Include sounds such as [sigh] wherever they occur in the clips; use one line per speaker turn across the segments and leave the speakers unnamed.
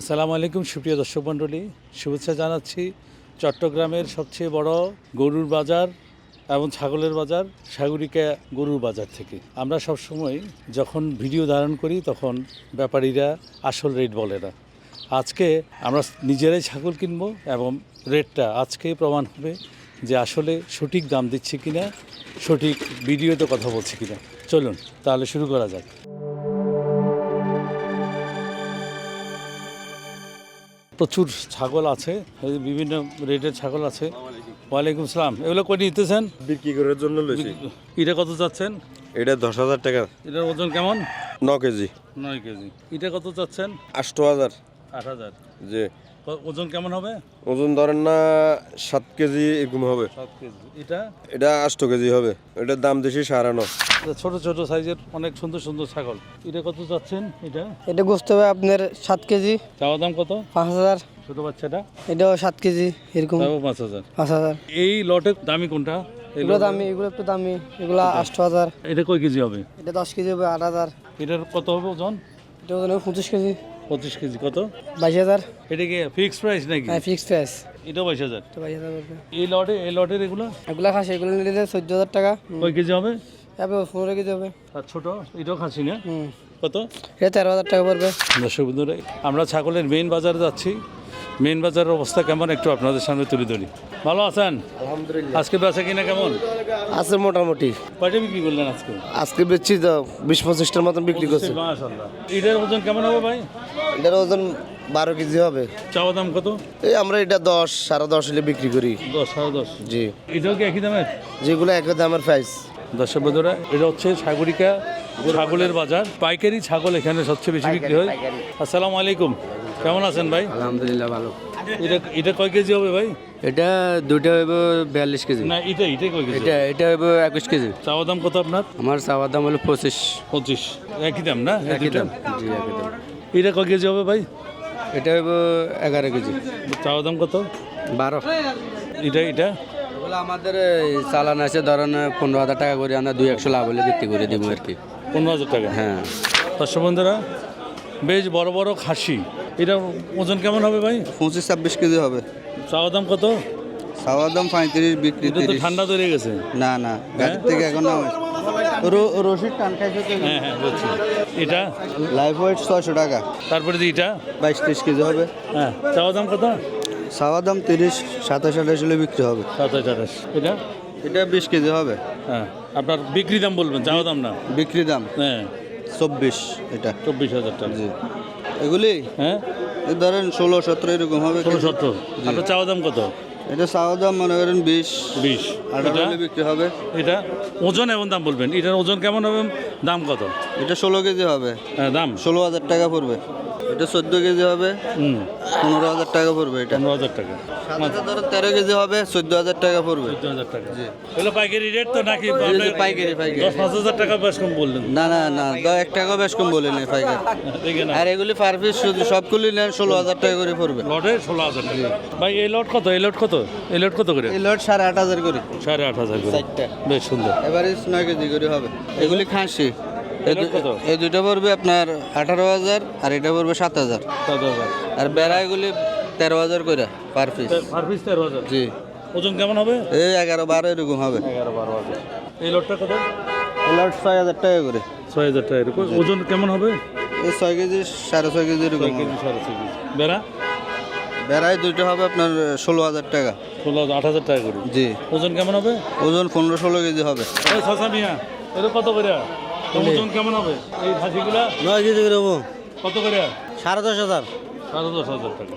আসসালামু আলাইকুম, সুপ্রিয় দর্শক মণ্ডলী। শুভেচ্ছা জানাচ্ছি চট্টগ্রামের সবচেয়ে বড় গরুর বাজার এবং ছাগলের বাজার, সাগরিকা গরুর বাজার থেকে। আমরা সবসময় যখন ভিডিও ধারণ করি, তখন ব্যাপারীরা আসল রেট বলে না। আজকে আমরা নিজেরাই ছাগল কিনবো এবং রেটটা আজকেই প্রমাণ হবে যে আসলে সঠিক দাম দিচ্ছে কিনা, সঠিক ভিডিওতে কথা বলছে কিনা। চলুন, তাহলে শুরু করা যাক। প্রচুর ছাগল আছে বিভিন্ন রেটের ছাগল আছে। ওয়ালাইকুম সালাম। এগুলো কই নিতেছেন?
বিক্রি করার জন্য লইছি।
এটা কত চাচ্ছেন?
এটা দশ হাজার টাকা।
এটার ওজন কেমন?
ন কেজি।
নয় কেজি। এটা কত চাচ্ছেন?
আষ্ট হাজার।
আট হাজার।
যে
ওজন কেমন হবে?
ওজন ধরেন না সাত কেজি এরকম হবে।
সাত কেজি। এটা?
এটা আষ্ট কেজি হবে। এটার দাম দেশি সারানো
ছোট ছোট সাইজের অনেক সুন্দর সুন্দর ছাগল। এটা কত চাচ্ছেন এটা?
এটা গোস্ত হবে আপনার সাত কেজি।
চাওয়া দাম কত?
পাঁচ হাজার।
ছোট বাচ্চাটা?
এটাও সাত কেজি এরকম।
পাঁচ হাজার।
পাঁচ হাজার।
এই লটের দামি কোনটা? এই
এগুলো দামি এগুলো একটু দামি। এগুলো আষ্ট হাজার।
এটা কয় কেজি হবে?
এটা দশ কেজি হবে আট হাজার।
এটার কত হবে ওজন?
এটা ওজন হবে পঁচিশ কেজি।
পঁচিশ কেজি কত?
বাইশ হাজার।
এটা কি ফিক্সড প্রাইস নাকি?
হ্যাঁ ফিক্সড প্রাইস
এটাও বাইশ হাজার।
এটা বাইশ হাজার
এই লটে এই লটের এগুলো?
এগুলো খাসি এগুলো নিলে চোদ্দ হাজার টাকা।
কয় কেজি হবে?
পনেরো কেজি হবে।
আর ছোট? এটাও খাসি না? কত?
এটা তেরো হাজার টাকা পড়বে।
দর্শক বন্ধুরা আমরা ছাগলের মেইন বাজারে যাচ্ছি। মেইন বাজারের অবস্থা কেমন একটু আপনাদের সামনে তুলে ধরি। ভালো আছেন?
আলহামদুলিল্লাহ।
আজকে বেচা কিনা কেমন?
আছে মোটামুটি।
কয়টা বিক্রি করলেন আজকে?
আজকে বেচছি তো বিশ পঁচিশটার মতন বিক্রি করছি।
মাশাআল্লাহ। এটার ওজন কেমন হবে ভাই?
এটার ওজন বারো কেজি হবে।
চাওয়া দাম কত?
এই আমরা এটা দশ সাড়ে দশ হলে বিক্রি করি।
দশ সাড়ে দশ।
জি।
এটাও কি একই দামের?
যেগুলো একই দামের প্রাইস
দর্শক বন্ধুরা এটা হচ্ছে সাগরিকা ছাগলের বাজার। পাইকারি ছাগল এখানে সবচেয়ে বেশি বিক্রি হয়। আসসালামু আলাইকুম। কেমন আছেন ভাই?
আলহামদুলিল্লাহ ভালো।
এটা এটা কয় কেজি হবে ভাই?
এটা দুটো হইব বিয়াল্লিশ কেজি।
না এটা এটা কয় কেজি?
এটা এটা হইব একুশ কেজি।
চাওয়া দাম কত আপনার?
আমার চাওয়ার দাম হলো পঁচিশ।
পঁচিশ। একই দাম না?
একই দাম। জি একই দাম।
এটা কয় কেজি হবে ভাই?
এটা হইব এগারো কেজি।
চাওয়া দাম কত?
বারো।
এটা এটা?
আমাদের এই চালান আছে ধরেন পনেরো হাজার টাকা করে আমরা দুই একশো লাভ হলে বিক্রি করে দিব আর কি।
পনেরো হাজার টাকা?
হ্যাঁ।
দর্শক বন্ধুরা বেশ বড় বড় খাসি। এটা ওজন কেমন হবে ভাই?
পঁচিশ ছাব্বিশ কেজি হবে।
চাওয়া দাম কত?
চাওয়ার দাম পঁয়ত্রিশ বিক্রি
তো ঠান্ডা ধরে গেছে।
না না গাড়ির থেকে এখন রশিদ টান খাইছে
হ্যাঁ হ্যাঁ বুঝছি। এটা?
লাইফ ওয়েট ছয়শো টাকা।
তারপরে যে এটা?
বাইশ ত্রিশ কেজি হবে।
হ্যাঁ চাওয়া দাম কত?
চাওয়ার দাম তিরিশ সাতাশ আঠাশ হলে বিক্রি হবে।
সাতাশ আঠাশ। এটা?
এটা বিশ কেজি হবে।
হ্যাঁ আপনার বিক্রি দাম বলবেন চাওয়া দাম না?
বিক্রি দাম।
হ্যাঁ।
চব্বিশ এটা।
চব্বিশ হাজার টাকা।
জি। এগুলি?
হ্যাঁ?
ধরেন ষোলো সতেরো এরকম হবে
ষোলো সত্তর আপনার চাওয়া দাম কত?
এটা চাওয়া দাম মনে করেন বিশ।
বিশ।
আঠারো বিক্রি হবে।
এটা? ওজন এবং দাম বলবেন। এটার ওজন কেমন হবে? দাম কত?
এটা ষোলো কেজি হবে।
হ্যাঁ দাম?
ষোলো হাজার টাকা পড়বে। এটা চোদ্দ কেজি হবে।
হুম।
পনেরো হাজার টাকা পড়বে এটা।
পনেরো হাজার টাকা।
ধরো তেরো কেজি হবে চোদ্দ হাজার টাকা পড়বে।
চোদ্দ হাজার টাকা। এগুলো পাইকারি রেট তো নাকি
পাইকারি, পাইকারি।
দশ পাঁচ হাজার টাকা বেশ কম বললেন।
না না না দশ এক টাকা বেশ কম বলে নেই পাইকারি। আর এগুলি পার পিস সবগুলি নেন ষোলো হাজার টাকা করে পড়বে।
লটে ষোলো হাজার টাকা। ভাই এই লট কত? এই লট কত? এই লট কত করে?
এই লট সাড়ে আট হাজার করে।
সাড়ে আট হাজার করে। বেশ সুন্দর।
এবারে নয় কেজি করে হবে। এগুলি খাসি। এই দুটো পড়বে আপনার আঠারো হাজার আর এটা পড়বে সাত হাজার। আর বেড়া এগুলি তেরো হাজার করে পার পিস
পার পিস তেরো হাজার?
জি।
ওজন কেমন হবে?
এই এগারো বারো এরকম হবে।
এগারো বারো হাজার এই লটটা কত?
এই লট ছয় হাজার টাকা করে।
ছয় হাজার টাকা এরকম। ওজন কেমন হবে?
এই ছয় কেজি সাড়ে ছয় কেজি এরকম
কেজি সাড়ে ছয় কেজি। বেড়া?
বেড়ায় দুইটা হবে আপনার ষোলো হাজার টাকা।
ষোলো হাজার আট হাজার টাকা করে।
জি।
ওজন কেমন হবে?
ওজন পনেরো ষোলো কেজি হবে।
শশা মিয়া এটা কত করে ওজন কেমন হবে? এই খাসিগুলা
নয় কেজি করে
কত করে?
সাড়ে দশ হাজার।
সাড়ে দশ হাজার টাকা।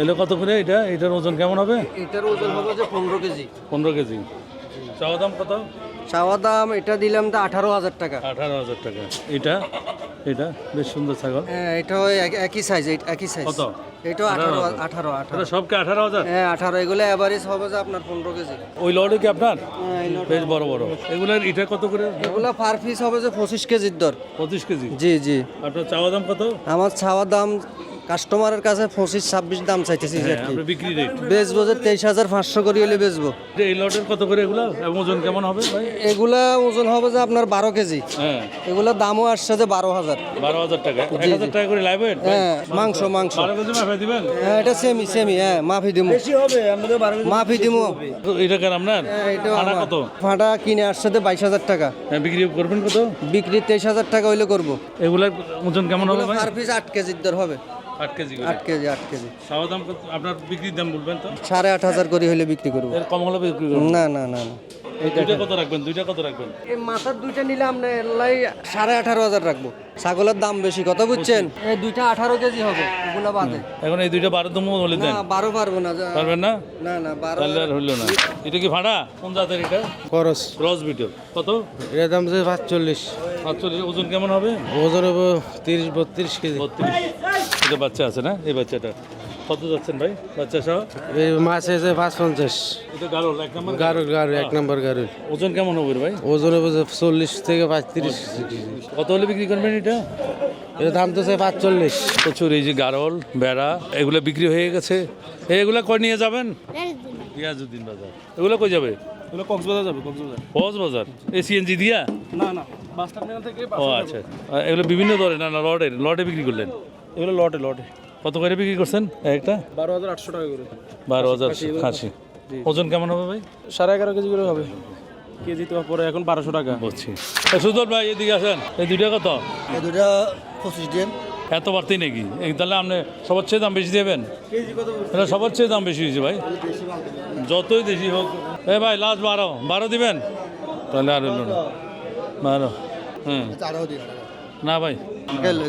এলে কত করে এটা? এটার ওজন কেমন হবে?
এটার ওজন হবে যে পনেরো কেজি।
পনেরো কেজি। চাওয়া দাম কত?
চাওয়া দাম এটা দিলাম তো আঠারো হাজার টাকা।
আঠারো হাজার টাকা। এটা? এটা? বেশ সুন্দর ছাগল।
হ্যাঁ এক- একই সাইজ একই সাইজ
কত?
এটাও
আঠারো
আঠারো। আঠারো
সবকে আঠারো হাজার?
হ্যাঁ আঠারো। এগুলো অ্যাভারেজ হবে যে আপনার পনেরো কেজি।
ওই লড়ে কি আপনার?
হ্যাঁ,
বেশ বড় বড়। এগুলোর এটা কত করে?
এগুলো পার পিস হবে যে পঁচিশ কেজির দর।
পঁচিশ কেজি?
জি জি।
আপনার চাওয়া দাম কত?
আমার ছাওয়ার দাম কাস্টমারের কাছে পঁচিশ ছাব্বিশ দাম চাইতেছি
হ্যাঁ, বিক্রি রেট।
বেচবো যে তেইশ হাজার পাঁচশো করে হলে বেচবো।
এই লটের কত করে এগুলো? ওজন কেমন হবে ভাই?
এগুলা ওজন হবে যে আপনার বারো কেজি।
হ্যাঁ।
এগুলোর দামও আসছে যে বারো হাজার।
বারো হাজার টাকা। এক হাজার টাকা করে লাইভ
হ্যাঁ মাংস মাংস।
বারো কেজি মাফে দিবেন?
হ্যাঁ এটা সেমি সেমি হ্যাঁ মাফি দিমু। মাফি দিমু।
এটা কেন আপনার?
হ্যাঁ,
ভাড়া কত?
ফাটা কিনে আসছে যে বাইশ হাজার টাকা।
হ্যাঁ, বিক্রি করবেন কত?
বিক্রি তেইশ হাজার টাকা হইলে করব।
এগুলার ওজন কেমন হবে
পার পিস আট কেজির দর হবে।
আট কেজি
আট কেজি আট কেজি।
সাওয়া দাম আপনার বিক্রির দাম বলবেন তো?
সাড়ে আট হাজার করে হইলে বিক্রি করব।
এর কম হলে বিক্রি করবেন
না না না না।
দুইটা কত রাখবেন? দুইটা কত রাখবেন?
এই মাথার দুইটা নিলে আমরা সাড়ে আঠারো হাজার রাখব। ছাগলের দাম বেশি কত বুঝছেন? এই দুইটা আঠারো কেজি হবে ওগুলো বাদে।
এখন এই দুইটা বারো দম হলে দেন।
বারো পারব না
পারবেন না?
না না বারো
তাহলে আর হইল না। এটা কি ভাড়া? কোন জাতের এটা?
খরচ
ক্রস বিটল কত?
এটার দাম হচ্ছে পাঁচচল্লিশ।
সাতচল্লিশ ওজন কেমন হবে?
ওজন হবে তিরিশ বত্রিশ কেজি।
বত্রিশ। এটা বাচ্চা আছে না? এই বাচ্চাটা। কত যাচ্ছেন ভাই? বাচ্চা সহ?
এই মাছ আছে পাঁচ পঞ্চাশ
এটা গারল এক নম্বর
গারুর? গারু এক নম্বর গারুর।
ওজন কেমন হবে ভাই?
ওজন হবে চল্লিশ থেকে পঁয়ত্রিশ।
কত হলে বিক্রি করবেন এটা?
এর দাম তো চাই পাঁচচল্লিশ।
প্রচুর এই যে গারল বেড়া এগুলো বিক্রি হয়ে গেছে। এগুলো কই নিয়ে যাবেন? রিয়াজুদ্দিন বাজার। এগুলো কই যাবে?
এগুলো কক্সবাজার যাবে কক্সবাজার।
কক্সবাজার? এই সিএনজি দিয়া?
না না বাস টার্মিনাল থেকে
ও আচ্ছা। এগুলো বিভিন্ন ধরনের না না লটের লটে বিক্রি করলেন?
এগুলো লটে লটে।
কত করে বিক্রি করছেন একটা?
বারো হাজার আটশো টাকা করে।
বারো হাজার খাসি ওজন কেমন হবে ভাই?
সাড়ে এগারো কেজি করে হবে। কেজি তো পরে এখন বারোশো টাকা।
বুঝছি। সুদল ভাই এদিকে আসেন। এই দুইটা কত?
এই দুটা পঁচিশ দিন
এত বাড়তি নাকি? এই তাহলে আপনি সবার চেয়ে দাম বেশি দেবেন? এটা সবার চেয়ে দাম বেশি হয়েছে ভাই। যতই বেশি হোক। এ ভাই লাস্ট বারো। বারো দিবেন? তাহলে আর বারো। হুম। না ভাই।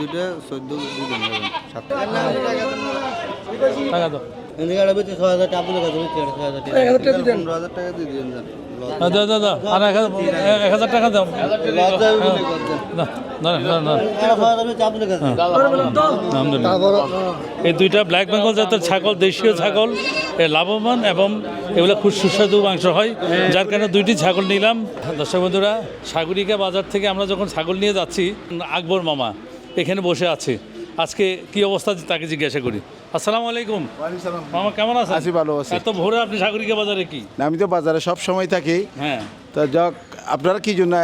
দুটো চোদ্দ
টাকা দাও। এক হাজার টাকা না না আলহামদুলিল্লাহ। এই দুইটা ব্ল্যাক বেঙ্গল জাতের ছাগল দেশীয় ছাগল এ লাভবান এবং এগুলো খুব সুস্বাদু মাংস হয়। যার কারণে দুইটি ছাগল নিলাম। দর্শক বন্ধুরা সাগরিকা বাজার থেকে আমরা যখন ছাগল নিয়ে যাচ্ছি আকবর মামা এখানে বসে আছে। আজকে কি অবস্থা তাকে জিজ্ঞাসা করি। আসসালামু আলাইকুম। মামা কেমন আছেন?
আছি, ভালো আছি।
এত ভোরে আপনি সাগরিকা বাজারে কি?
না, আমি তো বাজারে সব সময় থাকি।
হ্যাঁ।
তা যাক আপনারা কি জন্য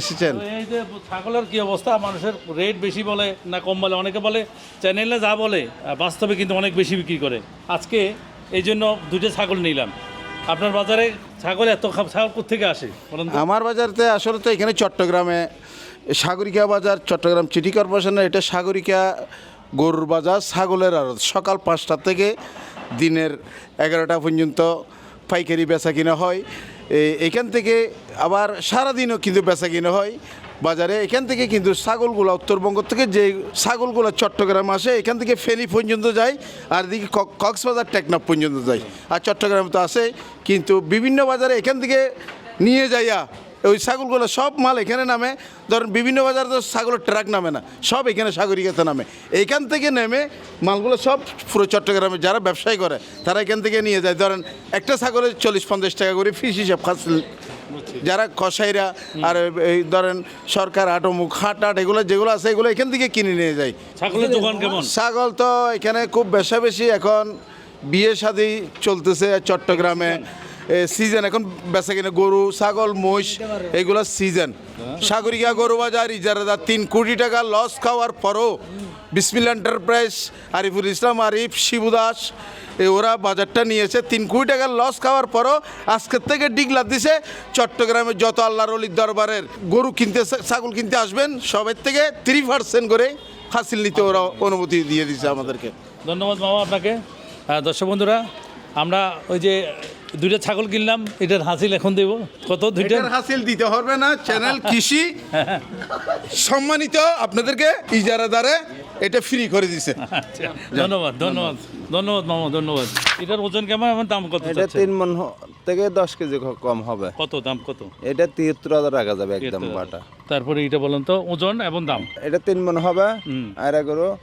এসেছেন?
এই যে ছাগলের কি অবস্থা? মানুষের রেট বেশি বলে না কম বলে অনেকে বলে চ্যানেলে যা বলে বাস্তবে কিন্তু অনেক বেশি বিক্রি করে। আজকে এই জন্য দুটো ছাগল নিলাম। আপনার বাজারে ছাগল এত ছাগল থেকে আসে
আমার বাজারতে আসলে তো এখানে চট্টগ্রামে সাগরিকা বাজার, চট্টগ্রাম সিটি কর্পোরেশনের এটা সাগরিকা গরুর বাজার, ছাগলের আড়ত। সকাল পাঁচটা থেকে দিনের এগারোটা পর্যন্ত পাইকারি বেচা কিনা হয়। এখান থেকে আবার সারাদিনও কিন্তু বেচা কিনা হয় বাজারে। এখান থেকে কিন্তু ছাগলগুলো উত্তরবঙ্গ থেকে যে ছাগলগুলো চট্টগ্রাম আসে, এখান থেকে ফেনী পর্যন্ত যায় আর এদিকে কক্সবাজার, টেকনাফ পর্যন্ত যায়। আর চট্টগ্রাম তো আসে, কিন্তু বিভিন্ন বাজারে এখান থেকে নিয়ে যাইয়া ওই ছাগলগুলো সব মাল এখানে নামে। ধরেন বিভিন্ন বাজারে তো ছাগলের ট্রাক নামে না সব এখানে সাগরিকাতে নামে। এইখান থেকে নেমে মালগুলো সব পুরো চট্টগ্রামে যারা ব্যবসায়ী করে তারা এখান থেকে নিয়ে যায়। ধরেন একটা ছাগলের চল্লিশ পঞ্চাশ টাকা করে ফিস হিসাব খাস যারা কসাইরা আর এই ধরেন সরকার আটমুখ হাট আট এগুলো যেগুলো আছে এগুলো এখান থেকে কিনে নিয়ে যায়।
ছাগলের দোকান কেমন?
ছাগল তো এখানে খুব বেশা বেশি এখন বিয়ে শাদি চলতেছে চট্টগ্রামে। সিজন এখন বেচা কিনা গরু, ছাগল, মহিষ, এগুলো সিজন সাগরিকা গরু বাজার ইজারাদার তিন কোটি টাকা লস খাওয়ার পরও বিসমিল এন্টারপ্রাইজ আরিফুল ইসলাম, আরিফ, শিবু দাস ওরা বাজারটা নিয়েছে। তিন কোটি টাকার লস খাওয়ার পরও আজকের থেকে ডিগলা দিছে। চট্টগ্রামে যত আল্লাহর অলির দরবারের গরু কিনতে ছাগল কিনতে আসবেন সবের থেকে থ্রি পার্সেন্ট করে হাসিল নিতে ওরা অনুমতি দিয়ে দিছে আমাদেরকে।
ধন্যবাদ মামা আপনাকে। দর্শক বন্ধুরা, আমরা ওই যে দুইটা ছাগল কিনলাম এটার হাসিল এখন দেব। কত দুইটা?
হাসিল দিতে হবে না চ্যানেল [laughs] কৃষি। সম্মানিত আপনাদেরকে ইজারাদারে এটা ফ্রি করে দিছে।
আচ্ছা, ধন্যবাদ ধন্যবাদ। ধন্যবাদ মামা ধন্যবাদ। এটার ওজন কেমন? এবং দাম কত
এটা তিন মন থেকে দশ কেজি কম হবে।
কত দাম কত?
এটা তিয়াত্তর হাজার টাকা যাবে একদম বাটা।
তারপরে এটা বলেন তো ওজন এবং দাম।
এটা তিন মন হবে
হুম।
আর এগুলো।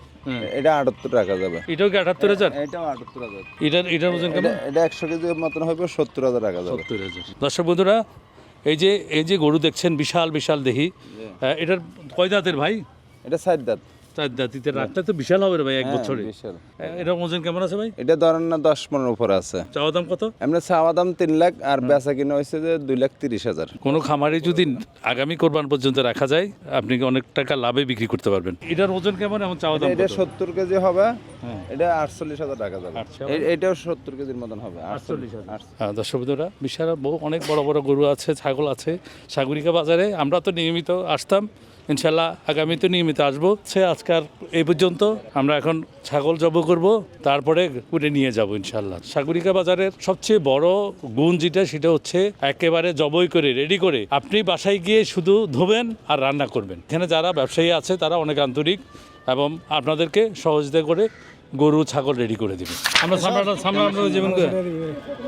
এটা আটাত্তর টাকা যাবে।
এটাও কি আটাত্তর হাজার?
এটাও আটাত্তর হাজার।
এটার এটার ওজন কেমন?
এটা একশো কেজি মতন হবে সত্তর হাজার টাকা যাবে।
সত্তর হাজার। দর্শক বন্ধুরা এই যে এই যে গরু দেখছেন বিশাল বিশাল দেহি। হ্যাঁ, এটার কয় দাঁতের ভাই?
এটা সাত দাঁত।
চার দাঁতিতে রাতটা তো বিশাল হবে ভাই এক
হ্যাঁ,
বছরে।
বিশাল।
ওজন কেমন আছে ভাই?
এটা ধরেন না দশ পনেরো উপরে আছে।
চাওয়া দাম কত?
এমনি চাওয়া দাম তিন লাখ আর বেচা কিনা হয়েছে যে দুই লাখ তিরিশ হাজার।
কোনো খামারে যদি আগামী কোরবান পর্যন্ত রাখা যায় আপনি অনেক টাকা লাভে বিক্রি করতে পারবেন। এটার ওজন কেমন এমন চাওয়া দাম
এটা সত্তর কেজি হবে
হ্যাঁ।
এটা আটচল্লিশ হাজার টাকা যাবে। এটাও সত্তর কেজির মতন হবে
আটচল্লিশ হাজার। হ্যাঁ, দর্শক বন্ধুরা বিশাল বহু অনেক বড় বড় গরু আছে ছাগল আছে। সাগরিকা বাজারে আমরা তো নিয়মিত আসতাম ইনশাল্লাহ আগামীতে নিয়মিত আসব। সে আজকাল এই পর্যন্ত আমরা এখন ছাগল জব করব, তারপরে কুটে নিয়ে যাব ইনশাল্লাহ। সাগরিকা বাজারের সবচেয়ে বড় গুণ যেটা, সেটা হচ্ছে একেবারে জবই করে রেডি করে আপনি বাসায় গিয়ে শুধু ধোবেন আর রান্না করবেন। এখানে যারা ব্যবসায়ী আছে, তারা অনেক আন্তরিক এবং আপনাদেরকে সহযোগিতা করে গরু ছাগল রেডি করে দিবে। আমরা সামনে সামনে আমরা যেমন করে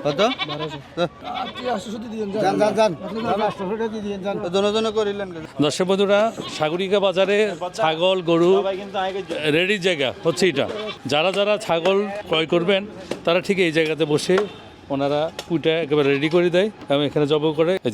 কত?
দর্শক বন্ধুরা সাগরিকা বাজারে ছাগল গরু রেডি জায়গা হচ্ছে এটা। যারা যারা ছাগল ক্রয় করবেন তারা ঠিক এই জায়গাতে বসে ওনারা কুইটা একেবারে রেডি করে দেয়। এবং এখানে জব করে